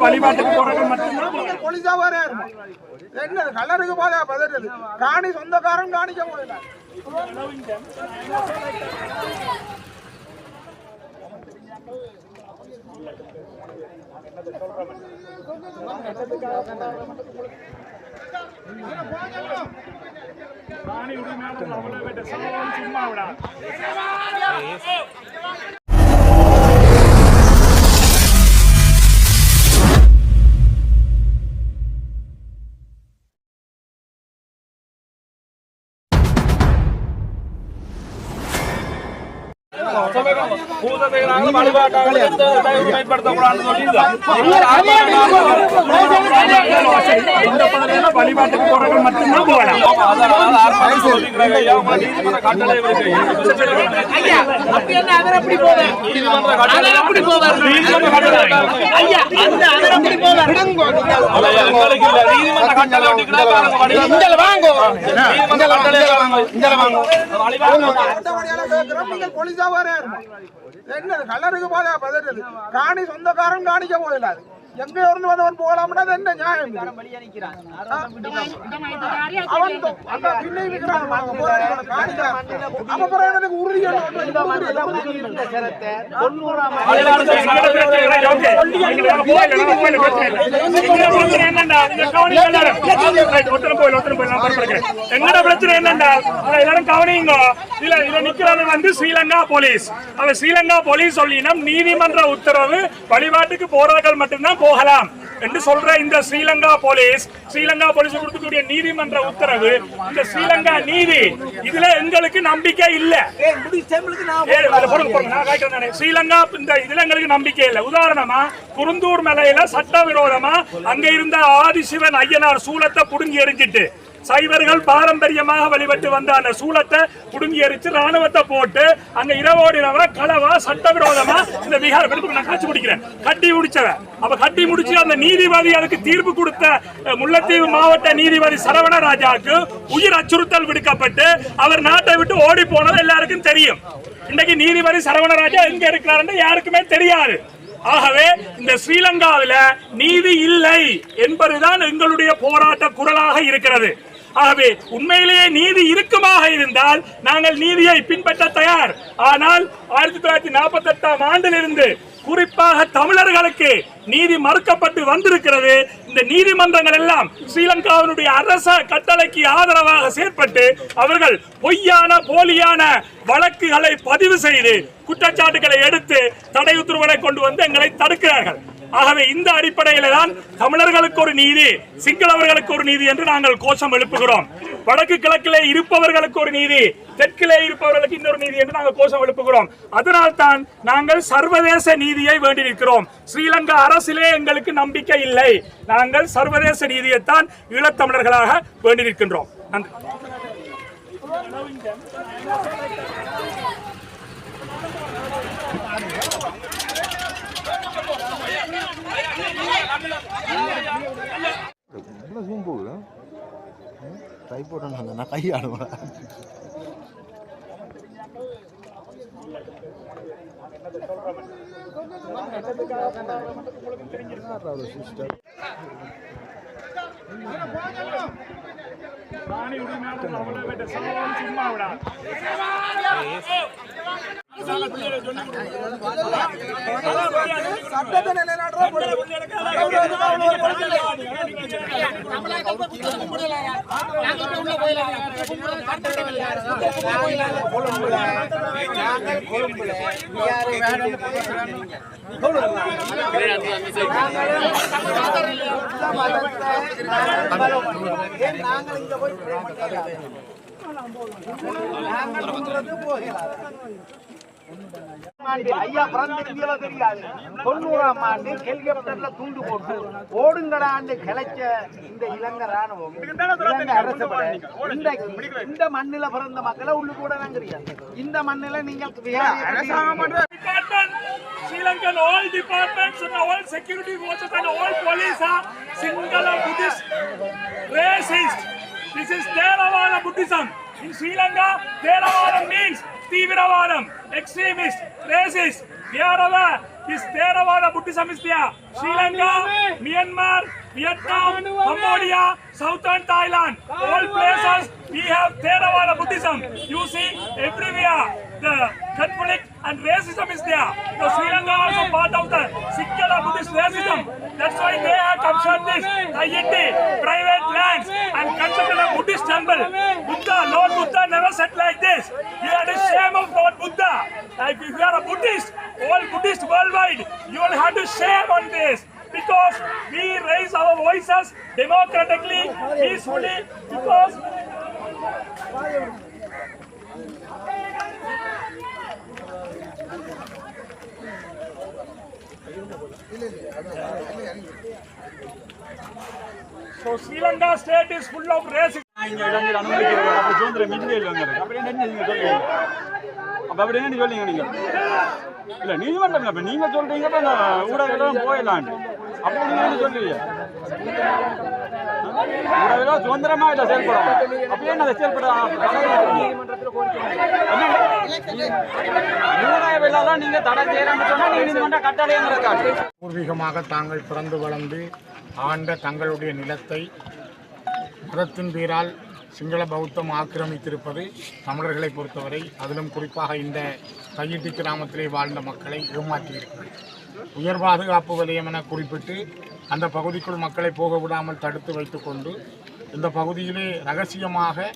வழிபாட்டுக்கு போறது மட்டும்தான் போலீஸா வராரு என்ன கலருக்கு போதா பதறது காணி சொந்தக்காரன் காணிக்க முடியல காணி உரிமையாளர் அவ்வளவு பேர்ட்ட சம்பவம் சும்மா விடா பூதத்தைகளாக வழிபாட்டாக எந்த உரிமைப்படுத்தக்கூடாதுன்னு சொல்லி இந்த பகுதியில வழிபாட்டுக்கு போறது மட்டும்தான் போகலாம். நீதிமன்ற கட்டளை வாங்கோ. போலீஸா வராரு என்ன கலருக்கு போதா பதறது காணி சொந்தக்காரன் காணிக்க முடியல எங்க இருந்து வந்தவன் போகலாம்னா என்ன நியாயம்? அவன் உறுதி. என்னோட பிரச்சனை என்னண்டா? எல்லாரும். கவனிங்க. இல்ல இதுல நிக்கிறது வந்து ஸ்ரீலங்கா போலீஸ். அவ ஸ்ரீலங்கா போலீஸ் சொல்லினம் நீதிமன்ற உத்தரவு வழிபாட்டுக்கு போறவர்கள் மட்டும்தான் போகலாம் என்று சொல்ற இந்த ஸ்ரீலங்கா போலீஸ் ஸ்ரீலங்கா போலீஸ் கொடுக்கக்கூடிய நீதிமன்ற உத்தரவு இந்த ஸ்ரீலங்கா நீதி இதுல எங்களுக்கு நம்பிக்கை இல்ல. நான் ஸ்ரீலங்கா இந்த இதுல எங்களுக்கு நம்பிக்கை இல்ல. உதாரணமா குருந்தூர் மலையில சட்டவிரோதமா அங்க இருந்த ஆதிசிவன் ஐயனார் சூலத்தை புடுங்கி எரிஞ்சிட்டு சைவர்கள் பாரம்பரியமாக வழிபட்டு வந்த அந்த சூலத்தை புடுங்கி எரிச்சு ராணுவத்தை போட்டு அங்க இரவோடு இரவா களவா சட்டவிரோதமா இந்த விகார வெறுப்புக்கு நான் காட்சி முடிக்கிறேன் கட்டி முடிச்சவன் அப்ப கட்டி முடிச்சு அந்த நீதிபதி அதுக்கு தீர்ப்பு கொடுத்த முல்லத்தீவு முல்லைத்தீவு மாவட்ட நீதிபதி சரவணராஜாவுக்கு உயிர் அச்சுறுத்தல் விடுக்கப்பட்டு அவர் நாட்டை விட்டு ஓடி போனது எல்லாருக்கும் தெரியும். இன்னைக்கு நீதிபதி சரவணராஜா எங்க இருக்கிறாருன்னு யாருக்குமே தெரியாது. ஆகவே இந்த ஸ்ரீலங்காவில நீதி இல்லை என்பதுதான் எங்களுடைய போராட்ட குரலாக இருக்கிறது. ஆகவே உண்மையிலேயே நீதி இருக்குமாக இருந்தால் நாங்கள் நீதியை பின்பற்ற தயார். ஆனால் ஆயிரத்தி தொள்ளாயிரத்தி நாற்பத்தி எட்டாம் ஆண்டிலிருந்து குறிப்பாக தமிழர்களுக்கு நீதி மறுக்கப்பட்டு வந்திருக்கிறது. இந்த நீதிமன்றங்கள் எல்லாம் ஸ்ரீலங்காவினுடைய அரச கட்டளைக்கு ஆதரவாக செயற்பட்டு அவர்கள் பொய்யான போலியான வழக்குகளை பதிவு செய்து குற்றச்சாட்டுகளை எடுத்து தடை உத்தரவுகளை கொண்டு வந்து எங்களை தடுக்கிறார்கள். ஆகவே இந்த அடிப்படையில தான் தமிழர்களுக்கு ஒரு நீதி சிங்களவர்களுக்கு ஒரு நீதி என்று நாங்கள் கோஷம் எழுப்புகிறோம். வடக்கு கிழக்கிலே இருப்பவர்களுக்கு ஒரு நீதி தெற்கிலே இருப்பவர்களுக்கு இன்னொரு நீதி என்று நாங்கள் கோஷம் எழுப்புகிறோம். அதனால் தான் நாங்கள் சர்வதேச நீதியை வேண்டி நிற்கிறோம். ஸ்ரீலங்கா அரசிலே எங்களுக்கு நம்பிக்கை இல்லை. நாங்கள் சர்வதேச நீதியைத்தான் ஈழத்தமிழர்களாக வேண்டி நிற்கின்றோம். நன்றி. ட்ரை போட்டேன் நான் கை ஆடுவேன் சிஸ்டர் ராணி உரிமையாளர் நாங்கள் இங்க போய் நாங்கள் விடா சட்டத்தை ஐயா பிறந்திருந்தீங்களோ தெரியாது தொண்ணூறாம் ஆண்டு ஹெலிகாப்டர்ல தூண்டு போட்டு ஓடுங்கடா ஆண்டு கிளைச்ச இந்த இலங்கை ராணுவம் இலங்கை அரசு இன்றைக்கு இந்த மண்ணில பிறந்த மக்களை உள்ளு கூட இந்த மண்ணில நீங்க department, Sri Lankan all departments and all security forces and all police are Sinhala Buddhist racist. This is Theravada Buddhism. In Sri Lanka, Theravada means Tiviravadam, extremist, racist. Wherever this Theravada Buddhism is there, Sri Lanka, Myanmar, Vietnam, Cambodia, Southern Thailand, all places we have Theravada Buddhism. You see everywhere the conflict and racism is there. The Sri Lanka also part of the Sikala Buddhist racism. That's why they have captured this Tayeti, private lands and constructed a Buddhist temple. Buddha, Lord Buddha never said like this. You are the shame of Lord Buddha. If you are a Buddhist, all Buddhists worldwide, you will have to shame on this. Because we raise our voices democratically, peacefully, because so Sri Lanka state is full of racism. நீங்க அப்படி சுதந்திரம் இல்லை அப்படி என்ன நீங்க சொல்றீங்க? அப்ப அப்படி என்ன சொல்றீங்க நீங்க? இல்ல நீதிமன்றம் இப்ப நீங்க சொல்றீங்க இப்ப ஊடகம் அப்படி நீங்க என்ன சொல்றீங்க ஊடகம் சுதந்திரமா செயல்படும் அப்படியே என்ன அதை செயல்பட ஊடகம் நீங்க தடை செய்யறான்னு சொன்னா நீதிமன்ற கட்டளைங்கிறக்காட்டு பூர்வீகமாக தாங்கள் பிறந்து வளர்ந்து ஆண்ட தங்களுடைய நிலத்தை மதத்தின் பேரால் சிங்கள பௌத்தம் ஆக்கிரமித்திருப்பது தமிழர்களை பொறுத்தவரை அதிலும் குறிப்பாக இந்த கையிட்டி கிராமத்திலே வாழ்ந்த மக்களை ஏமாற்றியிருக்கிறது. உயர் பாதுகாப்பு வலயம் என குறிப்பிட்டு அந்த பகுதிக்குள் மக்களை போக விடாமல் தடுத்து வைத்துக்கொண்டு இந்த பகுதியிலே ரகசியமாக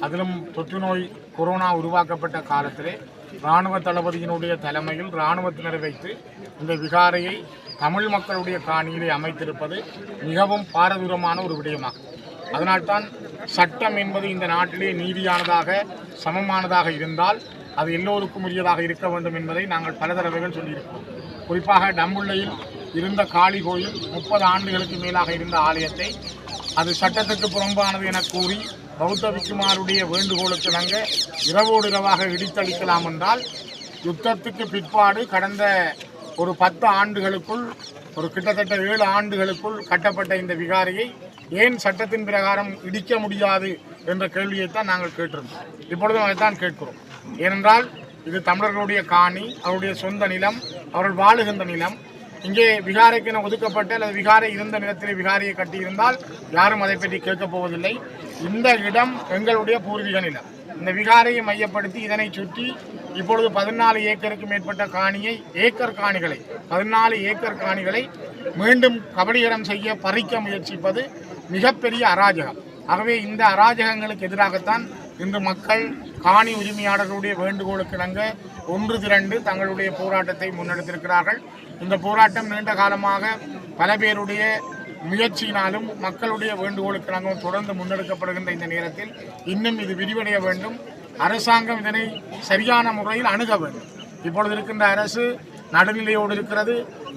அதிலும் தொற்று நோய் கொரோனா உருவாக்கப்பட்ட காலத்திலே இராணுவ தளபதியினுடைய தலைமையில் இராணுவத்தினரை வைத்து இந்த விகாரையை தமிழ் மக்களுடைய காணியிலே அமைத்திருப்பது மிகவும் பாரதூரமான ஒரு விடயமாகும். அதனால்தான் சட்டம் என்பது இந்த நாட்டிலே நீதியானதாக சமமானதாக இருந்தால் அது எல்லோருக்கும் உரியதாக இருக்க வேண்டும் என்பதை நாங்கள் பல தடவைகள் சொல்லியிருக்கிறோம். குறிப்பாக டம்புள்ளையில் இருந்த காளி கோயில் முப்பது ஆண்டுகளுக்கு மேலாக இருந்த ஆலயத்தை அது சட்டத்துக்கு புறம்பானது என கூறி பௌத்த விக்குமாருடைய வேண்டுகோளுக்கு நங்க இரவோடு இரவாக இடித்தளிக்கலாம் என்றால் யுத்தத்துக்கு பிற்பாடு கடந்த ஒரு பத்து ஆண்டுகளுக்குள் ஒரு கிட்டத்தட்ட ஏழு ஆண்டுகளுக்குள் கட்டப்பட்ட இந்த விகாரியை ஏன் சட்டத்தின் பிரகாரம் இடிக்க முடியாது என்ற கேள்வியைத்தான் நாங்கள் கேட்டிருந்தோம். இப்பொழுதும் அதைத்தான் கேட்கிறோம். ஏனென்றால் இது தமிழர்களுடைய காணி அவருடைய சொந்த நிலம் அவர்கள் வாழுகின்ற நிலம் இங்கே விகாரைக்கென ஒதுக்கப்பட்ட அல்லது விகாரை இருந்த நிலத்திலே விகாரையை கட்டியிருந்தால் யாரும் அதை பற்றி கேட்கப் போவதில்லை. இந்த இடம் எங்களுடைய பூர்வீக நிலம். இந்த விகாரையை மையப்படுத்தி இதனை சுற்றி இப்பொழுது பதினாலு ஏக்கருக்கு மேற்பட்ட காணியை ஏக்கர் காணிகளை பதினாலு ஏக்கர் காணிகளை மீண்டும் கபடிகரம் செய்ய பறிக்க முயற்சிப்பது மிகப்பெரிய அராஜகம். ஆகவே இந்த அராஜகங்களுக்கு எதிராகத்தான் இன்று மக்கள் காணி உரிமையாளர்களுடைய வேண்டுகோளுக்கு இணங்க ஒன்று திரண்டு தங்களுடைய போராட்டத்தை முன்னெடுத்திருக்கிறார்கள். இந்த போராட்டம் நீண்ட காலமாக பல பேருடைய முயற்சியினாலும் மக்களுடைய வேண்டுகோளுக்கு நாங்கள் தொடர்ந்து முன்னெடுக்கப்படுகின்ற இந்த நேரத்தில் இன்னும் இது விரிவடைய வேண்டும். அரசாங்கம் இதனை சரியான முறையில் அணுக வேண்டும். இப்பொழுது இருக்கின்ற அரசு நடுநிலையோடு இருக்கிறது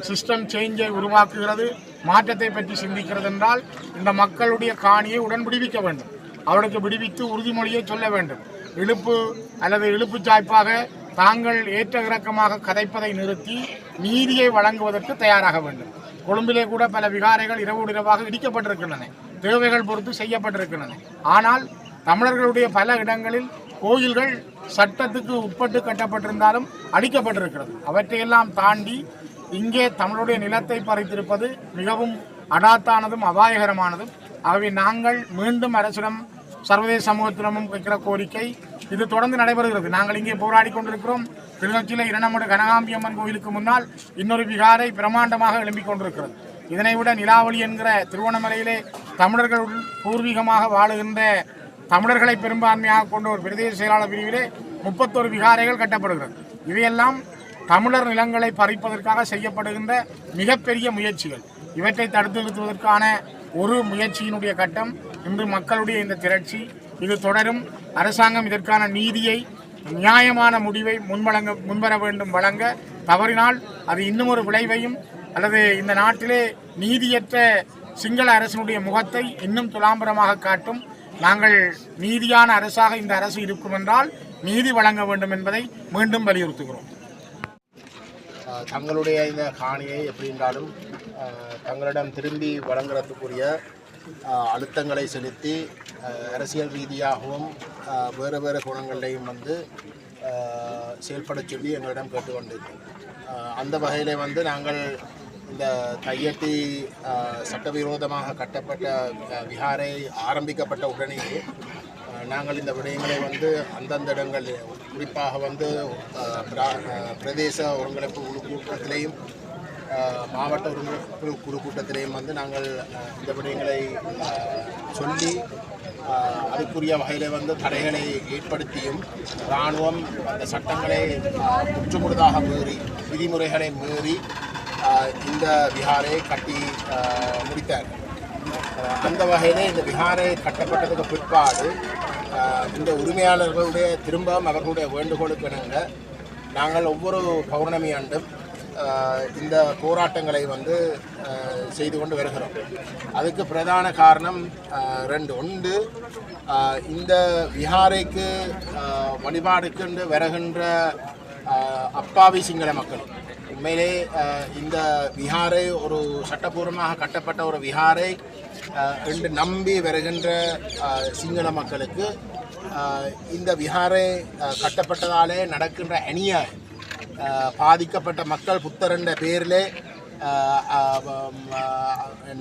சிஸ்டம் சேஞ்சை உருவாக்குகிறது மாற்றத்தை பற்றி சிந்திக்கிறது என்றால் இந்த மக்களுடைய காணியை உடன் விடுவிக்க வேண்டும். அவளுக்கு விடுவித்து உறுதிமொழியை சொல்ல வேண்டும். இழுப்பு அல்லது இழுப்பு சாய்ப்பாக தாங்கள் ஏற்ற இறக்கமாக கதைப்பதை நிறுத்தி நீதியை வழங்குவதற்கு தயாராக வேண்டும். கொழும்பிலே கூட பல விகாரைகள் இரவோடு இரவாக இடிக்கப்பட்டிருக்கின்றன. தேவைகள் பொறுத்து செய்யப்பட்டிருக்கின்றன. ஆனால் தமிழர்களுடைய பல இடங்களில் கோயில்கள் சட்டத்துக்கு உட்பட்டு கட்டப்பட்டிருந்தாலும் அடிக்கப்பட்டிருக்கிறது. அவற்றையெல்லாம் தாண்டி இங்கே தமிழுடைய நிலத்தை பறித்திருப்பது மிகவும் அடாத்தானதும் அபாயகரமானதும். ஆகவே நாங்கள் மீண்டும் அரசிடம் சர்வதேச சமூகத்திடமும் வைக்கிற கோரிக்கை இது தொடர்ந்து நடைபெறுகிறது. நாங்கள் இங்கே போராடி கொண்டிருக்கிறோம். திருநொச்சியில் இரண்டமடு கனகாம்பியம்மன் கோயிலுக்கு முன்னால் இன்னொரு விகாரை பிரமாண்டமாக எழும்பிக் கொண்டிருக்கிறது. இதனை விட நிலாவளி என்கிற திருவண்ணாமலையிலே தமிழர்கள் பூர்வீகமாக வாழுகின்ற தமிழர்களை பெரும்பான்மையாக கொண்ட ஒரு பிரதேச செயலாளர் பிரிவிலே முப்பத்தொரு விகாரைகள் கட்டப்படுகிறது. இவையெல்லாம் தமிழர் நிலங்களை பறிப்பதற்காக செய்யப்படுகின்ற மிகப்பெரிய முயற்சிகள். இவற்றை தடுத்து நிறுத்துவதற்கான ஒரு முயற்சியினுடைய கட்டம் இன்று மக்களுடைய இந்த திரட்சி இது தொடரும். அரசாங்கம் இதற்கான நீதியை நியாயமான முடிவை முன்வழங்க முன்வர வேண்டும் வழங்க. தவறினால் அது இன்னும் ஒரு விளைவையும் அல்லது இந்த நாட்டிலே நீதியற்ற சிங்கள அரசினுடைய முகத்தை இன்னும் துலாம்பரமாக காட்டும். நாங்கள் நீதியான அரசாக இந்த அரசு இருக்கும் என்றால் நீதி வழங்க வேண்டும் என்பதை மீண்டும் வலியுறுத்துகிறோம். தங்களுடைய இந்த காணியை எப்படி என்றாலும் தங்களிடம் திரும்பி வழங்குறதுக்குரிய அழுத்தங்களை செலுத்தி அரசியல் ரீதியாகவும் வேறு வேறு குணங்களையும் வந்து செயல்பட செயல்படச் சொல்லி எங்களிடம் கேட்டுக்கொண்டிருக்கிறோம் அந்த வகையில் வந்து நாங்கள் இந்த கையெட்டி சட்டவிரோதமாக கட்டப்பட்ட விஹாரை ஆரம்பிக்கப்பட்ட உடனேயே நாங்கள் இந்த விடயங்களை வந்து அந்தந்த இடங்களில் குறிப்பாக வந்து பிரா- பிரதேச ஒருங்கிணைப்பு குழு மாவட்ட ஒருங்கிணைப்பு குழு கூட்டத்திலேயும் வந்து நாங்கள் இந்த விடயங்களை சொல்லி அதுக்குரிய வகையில் வந்து தடைகளை ஏற்படுத்தியும் இராணுவம் அந்த சட்டங்களை முற்றுமுழுதாக மீறி விதிமுறைகளை மீறி இந்த விஹாரை கட்டி முடித்தார். அந்த வகையில் இந்த விஹாரை கட்டப்பட்டதுக்கு பிற்பாடு இந்த உரிமையாளர்களுடைய திரும்பவும் அவர்களுடைய வேண்டுகோளுக்கு இணங்க நாங்கள் ஒவ்வொரு பௌர்ணமி ஆண்டும் இந்த போராட்டங்களை வந்து செய்து கொண்டு வருகிறோம். அதுக்கு பிரதான காரணம் ரெண்டு ஒன்று இந்த விஹாரைக்கு வழிபாடுக்கு வருகின்ற அப்பாவி சிங்கள மக்கள். உண்மையிலே இந்த விஹாரை ஒரு சட்டபூர்வமாக கட்டப்பட்ட ஒரு விஹாரை ரெண்டு என்று நம்பி வருகின்ற சிங்கள மக்களுக்கு இந்த விஹாரை கட்டப்பட்டதாலே நடக்கின்ற அநியாயம். பாதிக்கப்பட்ட மக்கள் புத்தரண்ட பேரிலே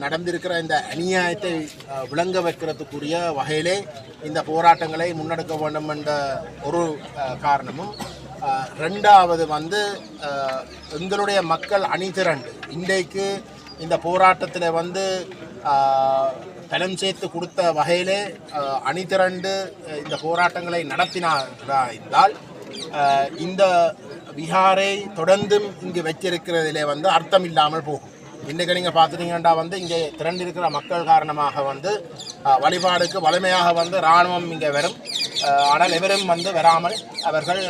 நடந்திருக்கிற இந்த அநியாயத்தை விளங்க வைக்கிறதுக்குரிய வகையிலே இந்த போராட்டங்களை முன்னெடுக்க வேண்டும் என்ற ஒரு காரணமும் ரெண்டாவது வந்து எங்களுடைய மக்கள் அணிதிரண்டு இன்றைக்கு இந்த போராட்டத்தில் வந்து ஆஹ், பலம் சேர்த்து கொடுத்த வகையிலே அணிதிரண்டு இந்த போராட்டங்களை நடத்தினார்களா இருந்தால் இந்த விஹாரை தொடர்ந்தும் இங்கு வச்சிருக்கிறதிலே வந்து அர்த்தம் இல்லாமல் போகும். இன்றைக்கு நீங்கள் பார்த்துட்டீங்கன்னா வந்து இங்கே திரண்டிருக்கிற மக்கள் காரணமாக வந்து வழிபாடுக்கு வலிமையாக வந்து இராணுவம் இங்கே வரும். ஆனால் எவரும் வந்து வராமல் அவர்கள்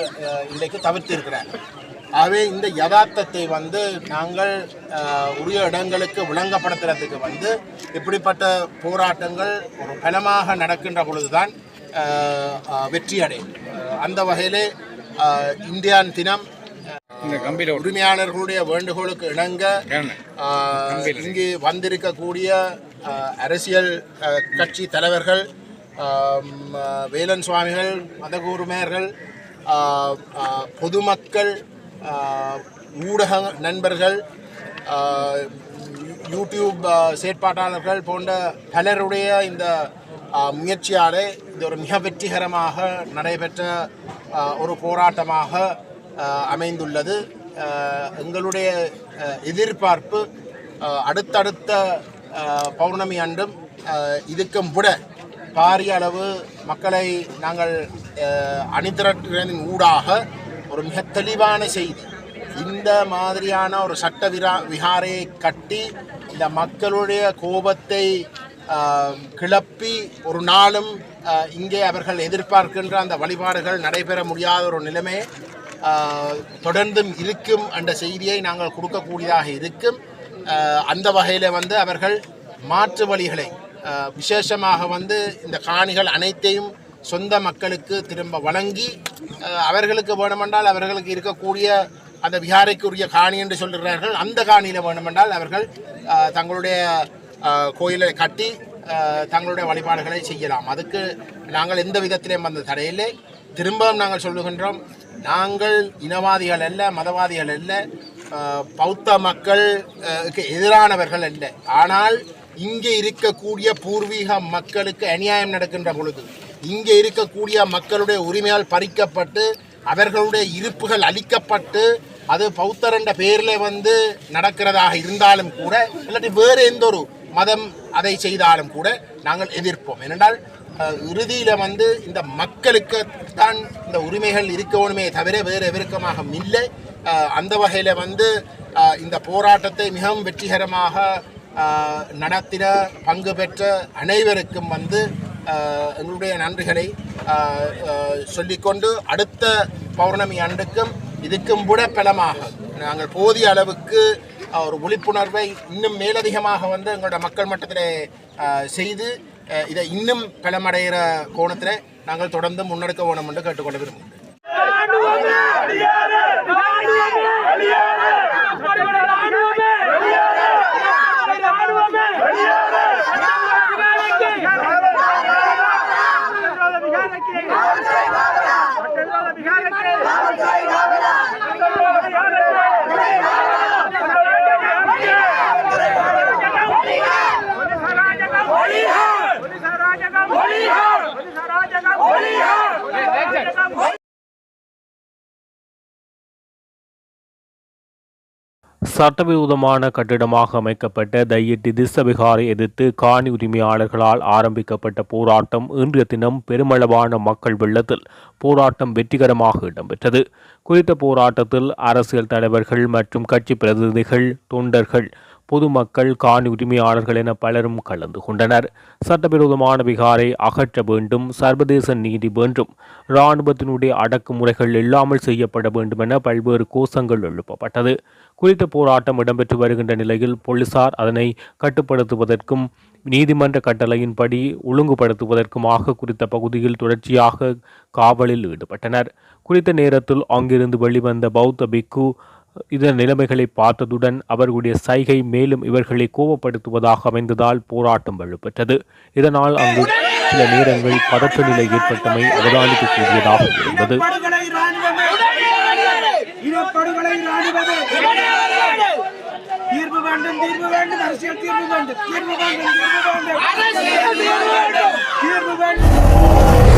இன்றைக்கு தவிர்த்திருக்கிறார்கள் ஆகவே இந்த யதார்த்தத்தை வந்து நாங்கள் உரிய இடங்களுக்கு விளங்கப்படுத்துறதுக்கு வந்து இப்படிப்பட்ட போராட்டங்கள் ஒரு பலமாக நடக்கின்ற பொழுதுதான் ஆஹ், வெற்றி அடையும் அந்த வகையிலே இந்தியான் தினம் உரிமையாளர்களுடைய வேண்டுகோளுக்கு இணங்க இங்கு வந்திருக்கக்கூடிய அரசியல் கட்சி தலைவர்கள் வேலன் சுவாமிகள் மதகூர்மையர்கள் பொதுமக்கள் ஊடக நண்பர்கள் யூடியூப் செயற்பாட்டாளர்கள் போன்ற பலருடைய இந்த முயற்சியாலே இது ஒரு மிக வெற்றிகரமாக நடைபெற்ற ஒரு போராட்டமாக அமைந்துள்ளது. எங்களுடைய எதிர்பார்ப்பு அடுத்தடுத்த பௌர்ணமி அன்றும் இதுக்கும் விட பாரிய அளவு மக்களை நாங்கள் ஆஹ், அணிதிரட்டுவதன் ஊடாக ஒரு மிக தெளிவான செய்தி. இந்த மாதிரியான ஒரு சட்ட விரா விகாரையை கட்டி இந்த மக்களுடைய கோபத்தை கிளப்பி ஒரு நாளும் இங்கே அவர்கள் எதிர்பார்க்கின்ற அந்த வழிபாடுகள் நடைபெற முடியாத ஒரு நிலைமை தொடர்ந்தும் இருக்கும் என்ற செய்தியை நாங்கள் கொடுக்கக்கூடியதாக இருக்கும். அந்த வகையில் வந்து அவர்கள் மாற்று வழிகளை விசேஷமாக வந்து இந்த காணிகள் அனைத்தையும் சொந்த மக்களுக்கு திரும்ப வழங்கி அவர்களுக்கு வேணுமென்றால் அவர்களுக்கு இருக்கக்கூடிய அந்த விகாரைக்குரிய காணி என்று சொல்கிறார்கள் அந்த காணியில் வேணுமென்றால் அவர்கள் தங்களுடைய கோயிலை கட்டி தங்களுடைய வழிபாடுகளை செய்யலாம். அதுக்கு நாங்கள் எந்த விதத்திலையும் வந்த தடையிலே திரும்பவும் நாங்கள் சொல்லுகின்றோம் நாங்கள் இனவாதிகள் அல்ல மதவாதிகள் அல்ல பௌத்த மக்களுக்கு எதிரானவர்கள் அல்ல. ஆனால் இங்கே இருக்கக்கூடிய பூர்வீக மக்களுக்கு அநியாயம் நடக்கின்ற பொழுது இங்கே இருக்கக்கூடிய மக்களுடைய உரிமையால் பறிக்கப்பட்டு அவர்களுடைய இருப்புகள் அளிக்கப்பட்டு அது பௌத்தர் என்ற பெயரில் வந்து நடக்கிறதாக இருந்தாலும் கூட இல்லாட்டி வேறு எந்த ஒரு மதம் அதை செய்தாலும் கூட நாங்கள் எதிர்ப்போம். ஏனென்றால் இறுதியில் வந்து இந்த மக்களுக்கு தான் இந்த உரிமைகள் இருக்கணுமே தவிர வேறு எவருக்கமாக இல்லை. அந்த வகையில் வந்து இந்த போராட்டத்தை மிகவும் வெற்றிகரமாக நடத்தின பங்கு பெற்ற அனைவருக்கும் வந்து எங்களுடைய நன்றிகளை சொல்லிக்கொண்டு அடுத்த பௌர்ணமி ஆண்டுக்கும் இதுக்கும் விட பலமாக. நாங்கள் போதிய அளவுக்கு ஒரு விழிப்புணர்வை இன்னும் மேலதிகமாக வந்து எங்களோட மக்கள் மட்டத்தில் செய்து இதை இன்னும் பலமடைகிற கோணத்தில் நாங்கள் தொடர்ந்து முன்னெடுக்க வேணும் என்று கேட்டுக்கொள்ள விரும்புகிறேன் சட்டவிரோதமான கட்டிடமாக அமைக்கப்பட்ட தையிட்டி திசபிகாரை எதிர்த்து காணி உரிமையாளர்களால் ஆரம்பிக்கப்பட்ட போராட்டம் இன்றைய தினம் பெருமளவான மக்கள் வெள்ளத்தில் போராட்டம் வெற்றிகரமாக இடம்பெற்றது. குறித்த போராட்டத்தில் அரசியல் தலைவர்கள் மற்றும் கட்சி பிரதிநிதிகள் தொண்டர்கள் பொதுமக்கள் காணி உரிமையாளர்கள் என பலரும் கலந்து கொண்டனர். சட்டவிரோதமான விகாரை அகற்ற வேண்டும் சர்வதேச நீதி வேண்டும். இராணுவத்தினுடைய அடக்குமுறைகள் இல்லாமல் செய்யப்பட வேண்டும் என பல்வேறு கோஷங்கள் எழுப்பப்பட்டது. குறித்த போராட்டம் இடம்பெற்று வருகின்ற நிலையில் போலீசார் அதனை கட்டுப்படுத்துவதற்கும் நீதிமன்ற கட்டளையின்படி ஒழுங்குபடுத்துவதற்குமாக குறித்த பகுதியில் தொடர்ச்சியாக காவலில் ஈடுபட்டனர். குறித்த நேரத்தில் அங்கிருந்து வெளிவந்த பௌத்த பிக்கு இதன் நிலைமைகளை பார்த்ததுடன் அவர்களுடைய சைகை மேலும் இவர்களை கோபப்படுத்துவதாக அமைந்ததால் போராட்டம் வலுப்பெற்றது. இதனால் அங்கு சில நேரங்கள் பதற்ற நிலை ஏற்பட்டமை அவதானிக்கக்கூடியதாக இருந்தது. தீர்வு வேண்டும் தீர்வு வேண்டும் அரசியல் தீர்வு வேண்டும் தீர்வு வேண்டும் தீர்வு வேண்டும் தீர்வு வேண்டும்.